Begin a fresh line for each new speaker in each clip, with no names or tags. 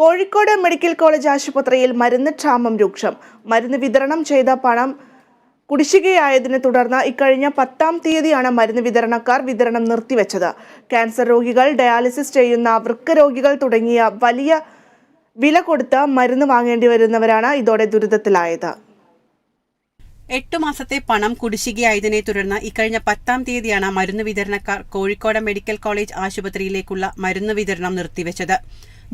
Kozhikode medical college ആശുപത്രിയിൽ മരുന്ന് ക്ഷാമം രൂക്ഷം. മരുന്ന് വിതരണം ചെയ്ത പണം കുടിശ്ശികയായതിനെ തുടർന്ന് ഇക്കഴിഞ്ഞ പത്താം തീയതിയാണ് മരുന്ന് വിതരണക്കാർ വിതരണം നിർത്തിവെച്ചത്. ക്യാൻസർ രോഗികൾ ഡയാലിസിസ് ചെയ്യുന്ന വൃക്ക രോഗികൾ തുടങ്ങിയ വലിയ വില കൊടുത്ത് മരുന്ന് വാങ്ങേണ്ടി വരുന്നവരാണ് ഇതോടെ ദുരിതത്തിലായത്.
എട്ടു മാസത്തെ പണം കുടിശ്ശികയായതിനെ തുടർന്ന് ഇക്കഴിഞ്ഞ പത്താം തീയതിയാണ് മരുന്ന് വിതരണക്കാർ കോഴിക്കോട് മെഡിക്കൽ കോളേജ് ആശുപത്രിയിലേക്കുള്ള മരുന്ന് വിതരണം നിർത്തിവെച്ചത്.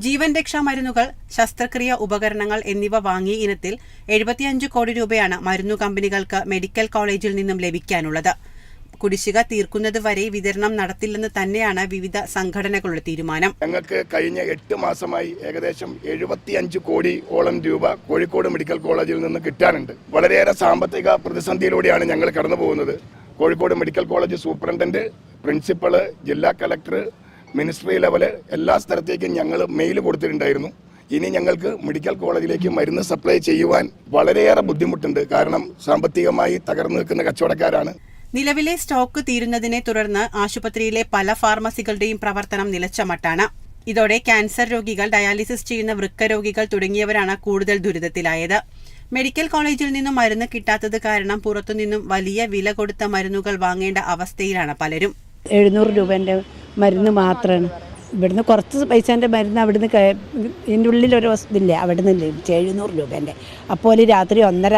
ജീവൻ രക്ഷാ മരുന്നുകൾ ശസ്ത്രക്രിയ ഉപകരണങ്ങൾ എന്നിവ വാങ്ങിയ ഇനത്തിൽ എഴുപത്തിയഞ്ച് കോടി രൂപയാണ് മരുന്നു കമ്പനികൾക്ക് മെഡിക്കൽ കോളേജിൽ നിന്നും ലഭിക്കാനുള്ളത്. കുടിശ്ശിക തീർക്കുന്നതുവരെ വിതരണം നടത്തില്ലെന്ന് തന്നെയാണ് വിവിധ സംഘടനകളുടെ തീരുമാനം.
ഞങ്ങൾക്ക് കഴിഞ്ഞ എട്ട് മാസമായി ഏകദേശം എഴുപത്തിയഞ്ച് ഓളം രൂപ കോഴിക്കോട് മെഡിക്കൽ കോളേജിൽ നിന്ന് കിട്ടാനുണ്ട്. വളരെയേറെ സാമ്പത്തിക പ്രതിസന്ധിയിലൂടെയാണ് ഞങ്ങൾ കടന്നു പോകുന്നത് Kozhikode medical college superintendent principal ജില്ലാ കലക്ടർ മിനിസ്ട്രി ലെവൽ എല്ലാ സ്ഥലത്തേക്കും ഞങ്ങൾ മെയിൽ കൊടുത്തിട്ടുണ്ടായിരുന്നു. ഇനി ഞങ്ങൾക്ക് മെഡിക്കൽ കോളേജിലേക്ക് മരുന്ന് സപ്ലൈ ചെയ്യുവാൻ വളരെയേറെ ബുദ്ധിമുട്ടുണ്ട്. കാരണം സാമ്പത്തികമായി തകർന്നു നിൽക്കുന്ന കച്ചവടക്കാരാണ്.
നിലവിലെ സ്റ്റോക്ക് തീരുന്നതിനെ തുടർന്ന് ആശുപത്രിയിലെ പല ഫാർമസികളുടെയും പ്രവർത്തനം നിലച്ച മട്ടാണ്. ഇതോടെ ക്യാൻസർ രോഗികൾ ഡയാലിസിസ് ചെയ്യുന്ന വൃക്ക രോഗികൾ തുടങ്ങിയവരാണ് കൂടുതൽ ദുരിതത്തിലായത്. മെഡിക്കൽ കോളേജിൽ നിന്നും മരുന്ന് കിട്ടാത്തത് കാരണം പുറത്തുനിന്നും വലിയ വില കൊടുത്ത മരുന്നുകൾ വാങ്ങേണ്ട അവസ്ഥയിലാണ് പലരും.
എഴുന്നൂറ് രൂപേന്റെ മരുന്ന് മാത്രമാണ് ഇവിടുന്ന് കുറച്ച് പൈസേന്റെ മരുന്ന് അവിടുന്ന് ഇതിന്റെ ഉള്ളിലൊരു ഇതില്ല അവിടുന്ന് ലഭിച്ചു എഴുന്നൂറ് രൂപേന്റെ അപ്പോൾ രാത്രി ഒന്നര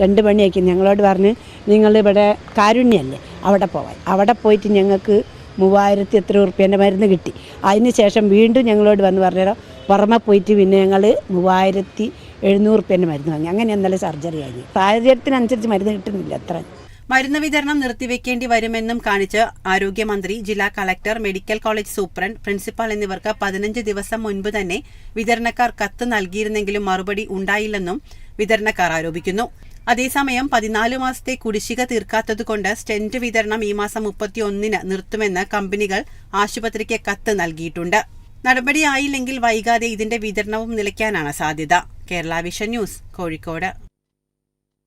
രണ്ട് മണിയാക്കി ഞങ്ങളോട് പറഞ്ഞ് നിങ്ങൾ ഇവിടെ കാരുണ്യല്ലേ അവിടെ പോവാൻ. അവിടെ പോയിട്ട് ഞങ്ങൾക്ക് മൂവായിരത്തി എത്ര ഉറുപ്പ്യേന്റെ മരുന്ന് കിട്ടി. അതിന് ശേഷം വീണ്ടും ഞങ്ങളോട് വന്ന് പറഞ്ഞോ പുറമെ പോയിട്ട് പിന്നെ ഞങ്ങൾ മൂവായിരത്തി എഴുന്നൂറ് ഉറുപ്പ്യേന്റെ മരുന്ന് വാങ്ങി. അങ്ങനെ ഇന്നലെ സർജറി ആയി. സാഹചര്യത്തിനനുസരിച്ച് മരുന്ന് കിട്ടുന്നില്ല അത്ര.
മരുന്ന് വിതരണം നിർത്തിവെക്കേണ്ടി വരുമെന്നും കാണിച്ച് ആരോഗ്യമന്ത്രി ജില്ലാ collector medical college superintendent principal എന്നിവർക്ക് പതിനഞ്ച് ദിവസം മുൻപ് തന്നെ വിതരണക്കാർ കത്ത് നൽകിയിരുന്നെങ്കിലും മറുപടി ഉണ്ടായില്ലെന്നും വിതരണക്കാർ ആരോപിക്കുന്നു. അതേസമയം പതിനാല് മാസത്തെ കുടിശ്ശിക തീർക്കാത്തതുകൊണ്ട് സ്റ്റെന്റ് വിതരണം ഈ മാസം മുപ്പത്തിയൊന്നിന് നിർത്തുമെന്ന് കമ്പനികൾ ആശുപത്രിക്ക് കത്ത് നൽകിയിട്ടുണ്ട്. നടപടിയായില്ലെങ്കിൽ വൈകാതെ ഇതിന്റെ വിതരണവും നിലയ്ക്കാനാണ് സാധ്യത. Kerala vision news Kozhikode.